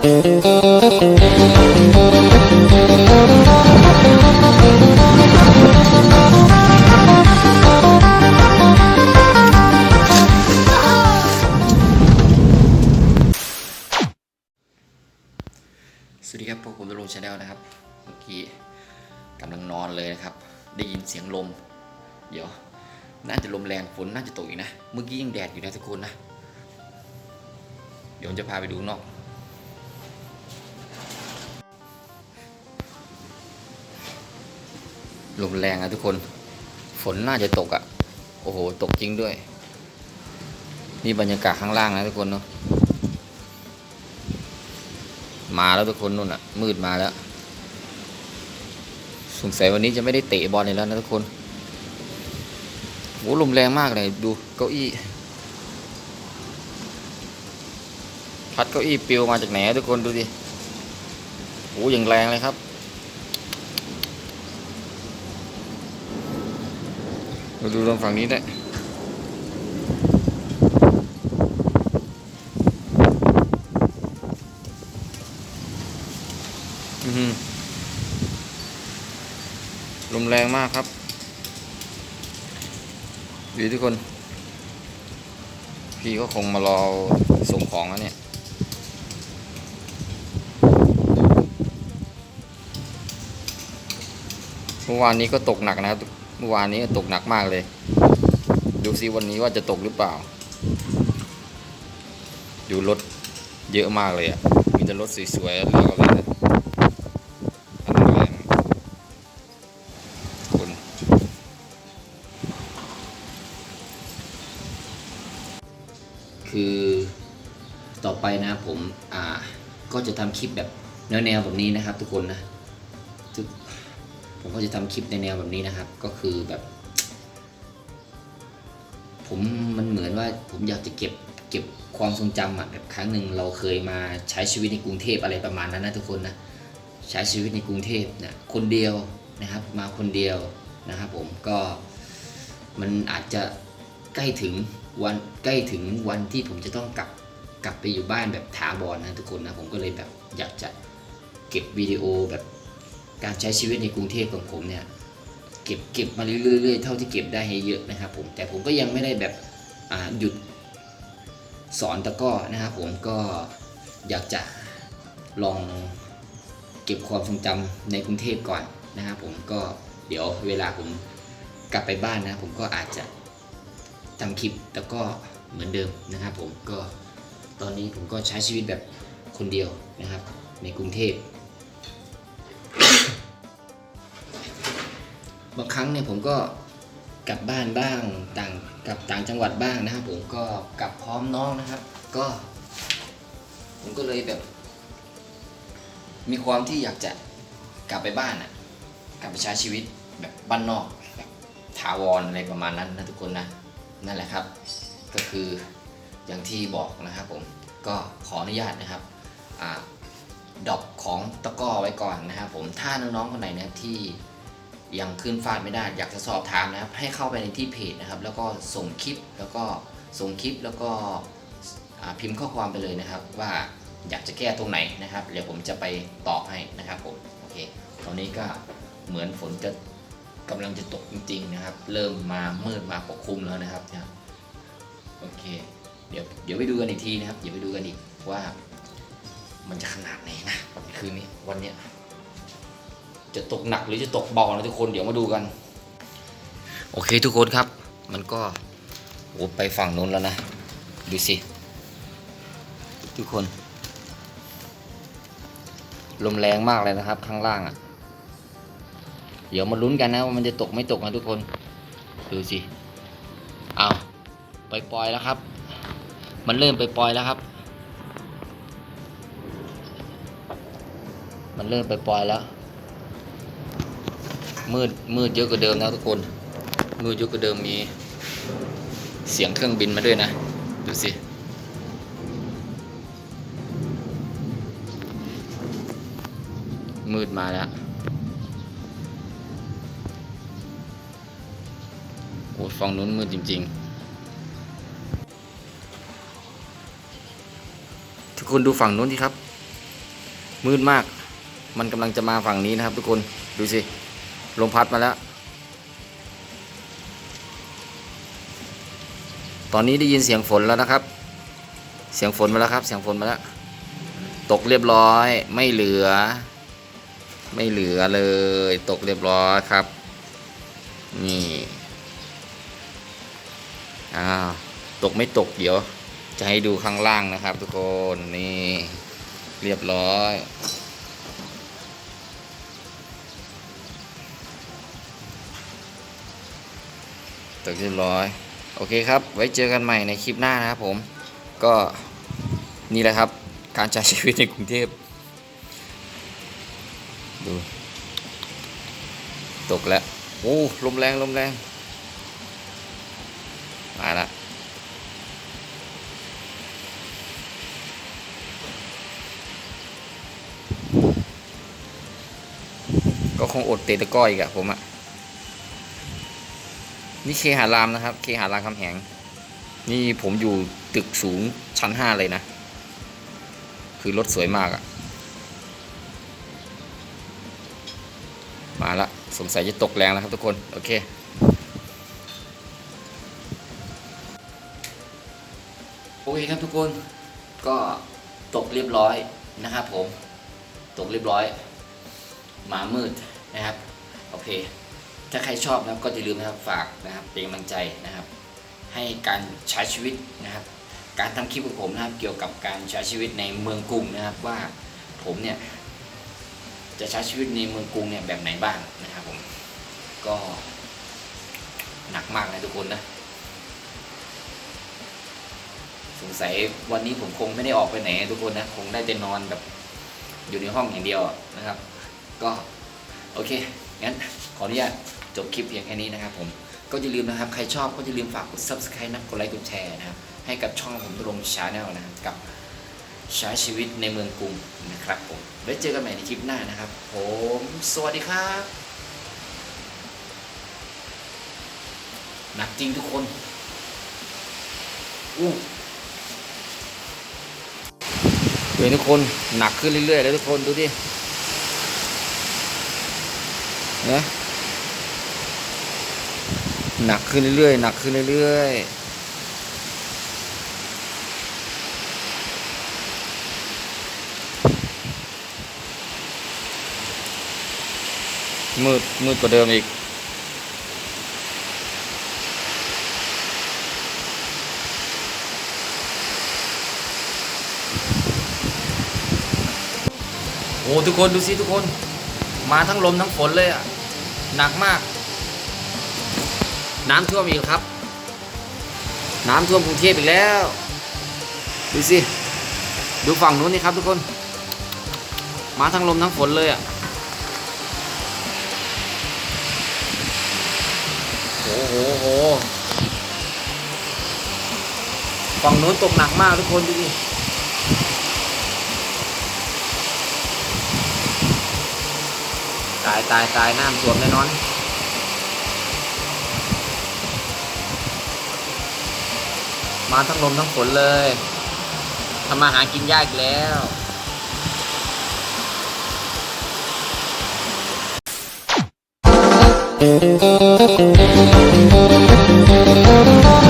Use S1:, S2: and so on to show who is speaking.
S1: สวัสดีครับพวกผมตะลุงชาแนลนะครับเมื่อกี้กำลังนอนเลยนะครับ ได้ยินเสียงลม เดี๋ยว น่าจะลมแรงฝนน่าจะตกอีกนะ เมื่อกี้ยังแดดอยู่นะทุกคนนะ เดี๋ยวผมจะพาไปดูนอก ลมแรงอะทุกคน ฝนน่าจะตกอะโอ้โห ตกจริงด้วย นี่บรรยากาศข้างล่างนะทุกคนเนาะ มาแล้วทุกคนนู่นอะมืดมาแล้ว สงสัยวันนี้จะไม่ได้เตะบอลเลยแล้วนะทุกคนโหลมแรงมากเลย ดูเก้าอี้ พัดเก้าอี้ปิวมาจากไหนทุกคนดูดิโหอย่างแรงเลยครับ มาดูตรงฝั่งนี้ได้อื้อหือลมแรงมากครับดูทุกคน พี่ก็คงมารอส่งของแล้วเนี่ยเมื่อวานนี้ก็ตกหนักนะครับ เมื่อวานนี้ตกหนักมากเลย ดูซิวันนี้ว่าจะตกหรือเปล่า ดูรถเยอะมากเลยอะ มีแต่รถสวยๆแล้วก็เลยนะคุณคือต่อไปนะผมอ่าก็จะทำคลิปแบบแนวๆแบบนี้นะครับทุกคนนะทุก ผมก็จะทำคลิปในแนวแบบนี้นะครับ ก็คือแบบ ผมมันเหมือนว่าผมอยากจะเก็บเก็บความทรงจำอะแบบครั้งหนึ่งเราเคยมาใช้ชีวิตในกรุงเทพอะไรประมาณนั้นนะทุกคนนะใช้ชีวิตในกรุงเทพนะคนเดียวนะครับ มาคนเดียวนะครับ ผมก็มันอาจจะใกล้ถึงวันใกล้ถึงวันที่ผมจะต้องกลับกลับไปอยู่บ้านแบบถาวรนะทุกคนนะผมก็เลยแบบอยากจะเก็บวิดีโอแบบ การใช้ชีวิตในกรุงเทพของผมเนี่ยเก็บเก็บมาเรื่อยๆเท่าที่เก็บได้ให้เยอะนะครับผมแต่ผมก็ยังไม่ได้แบบหยุดสอนตะก้อนะครับผมก็อยากจะลองเก็บความทรงจำในกรุงเทพก่อนนะครับผมก็เดี๋ยวเวลาผมกลับไปบ้านนะผมก็อาจจะทำคลิปตะก้อเหมือนเดิมนะครับผมก็ตอนนี้ผมก็ใช้ชีวิตแบบคนเดียวนะครับ ในกรุงเทพ บางครั้งเนี่ยผมก็กลับบ้านบ้างต่างกลับต่างจังหวัดบ้างนะครับ ผมก็กลับพร้อมน้องนะครับ ก็ ผมก็เลยแบบ มีความที่อยากจะกลับไปบ้านอะกลับไปใช้ชีวิตแบบบ้านนอกแบบถาวรอะไรประมาณนั้นนะทุกคนนะนั่นแหละครับ ก็คืออย่างที่บอกนะครับผมก็ขออนุญาตนะครับอ่าดอปของตะก้อไว้ก่อนนะครับผมถ้าน้องๆคนไหนเนี่ยที่ ยังขึ้นฟาดไม่ได้ อยากจะสอบถามนะครับ ให้เข้าไปในที่เพจนะครับ แล้วก็ส่งคลิปแล้วก็ส่งคลิปแล้วก็พิมพ์ข้อความไปเลยนะครับ ว่าอยากจะแก้ตรงไหนนะครับ เดี๋ยวผมจะไปตอบให้นะครับผมโอเค ตอนนี้ก็เหมือนฝนจะกำลังจะตกจริง ๆ นะครับ เริ่มมามืดมาปกคลุมแล้วนะครับโอเค เดี๋ยวเดี๋ยวไปดูกันอีกทีนะครับ เดี๋ยวไปดูกันอีกว่า มันจะขนาดไหนนะคืนนี้วันเนี้ย จะตกหนักหรือจะตกเบานะทุกคนเดี๋ยวมาดูกัน โอเคทุกคนครับ มันก็โอ้ไปฝั่งนู้นแล้วนะ ดูสิ ทุกคน ลมแรงมากเลยนะครับ ข้างล่างอะ่ะ เดี๋ยวมาลุ้นกันนะว่ามันจะตกไม่ตกนะทุกคน ดูสิเอาไปปล่อยแล้วครับ มันเริ่มไปปล่อยแล้วครับ มันเริ่มไปปล่อยแล้ว มืดมืดเยอะกว่าเดิมนะทุกคน มืดเยอะกว่าเดิมมี เสียงเครื่องบินมาด้วยนะ ดูสิมืดมาแล้วโอ้ฝั่งนู้นมืดจริง ๆ ทุกคนดูฝั่งนู้นดิครับ มืดมาก มันกำลังจะมาฝั่งนี้นะครับทุกคน ดูสิ ลมพัดมาแล้ว ตอนนี้ได้ยินเสียงฝนแล้วนะครับ เสียงฝนมาแล้วครับ เสียงฝนมาแล้ว ตกเรียบร้อย ไม่เหลือ ไม่เหลือเลย ตกเรียบร้อยครับ นี่ อ้าว ตกไม่ตกเดี๋ยว จะให้ดูข้างล่างนะครับ ทุกคน นี่ เรียบร้อย ตกเรียบร้อย โอเคครับ ไว้เจอกันใหม่ในคลิปหน้านะครับผม ก็นี่แหละครับ การใช้ชีวิตในกรุงเทพดู ตกแล้ว โอ้ลมแรงลมแรง มาละก็คงอดเตะตะก้ออีกอะผมอะ นี่เคหารามนะครับ เคหารามคำแหง นี่ผมอยู่ตึกสูงชั้นห้าเลยนะ คือรถสวยมากอะมาละ สงสัยจะตกแรงแล้วครับทุกคน โอเคโอเคครับทุกคนก็ตกเรียบร้อยนะครับผม ตกเรียบร้อยหมามืดนะครับ โอเค ถ้าใครชอบนะครับก็อย่าลืมนะครับฝากนะครับเป็นกำลังใจนะครับ ให้การใช้ชีวิตนะครับ การทำคลิปของผมนะครับ เกี่ยวกับการใช้ชีวิตในเมืองกรุงนะครับ ว่าผมเนี่ยจะใช้ชีวิตในเมืองกรุงเนี่ยแบบไหนบ้างนะครับผมก็หนักมากนะทุกคนนะสงสัยวันนี้ผมคงไม่ได้ออกไปไหนทุกคนนะคงได้แต่นอนแบบอยู่ในห้องอย่างเดียวนะครับ ก็โอเคงั้นขออนุญาต จบคลิปเพียงแค่นี้นะครับผมก็อย่าลืมนะครับ ใครชอบก็อย่าลืมฝากกด subscribe นะกดไลค์กดแชร์นะครับ ให้กับช่องผมตรงชาแนลนะครับกับใช้ชีวิตในเมืองกรุงนะครับผมไว้เจอกันใหม่ในคลิปหน้านะครับ ผม สวัสดีครับหนักจริงทุกคนอู้เฮ้ยทุกคนหนักขึ้นเรื่อยๆเลยทุกคนดูดินะ หนักขึ้นเรื่อยๆหนักขึ้นเรื่อยๆมืดมืดกว่าเดิมอีก โอ้ทุกคนดูสิทุกคน มาทั้งลมทั้งฝนเลยอะ หนักมาก น้ำท่วมอีกครับ น้ำท่วมกรุงเทพอีกแล้ว ดูสิ ดูฝั่งนู้นนี่ครับทุกคน มาทั้งลมทั้งฝนเลยอะโอ้โหโหฝั่งนู้นตกหนักมากทุกคนดูดิตายตายตายน้ำท่วมแน่นอน มาทั้งลมทั้งฝนเลยทำมาหากินยากแล้ว
S2: Thank you.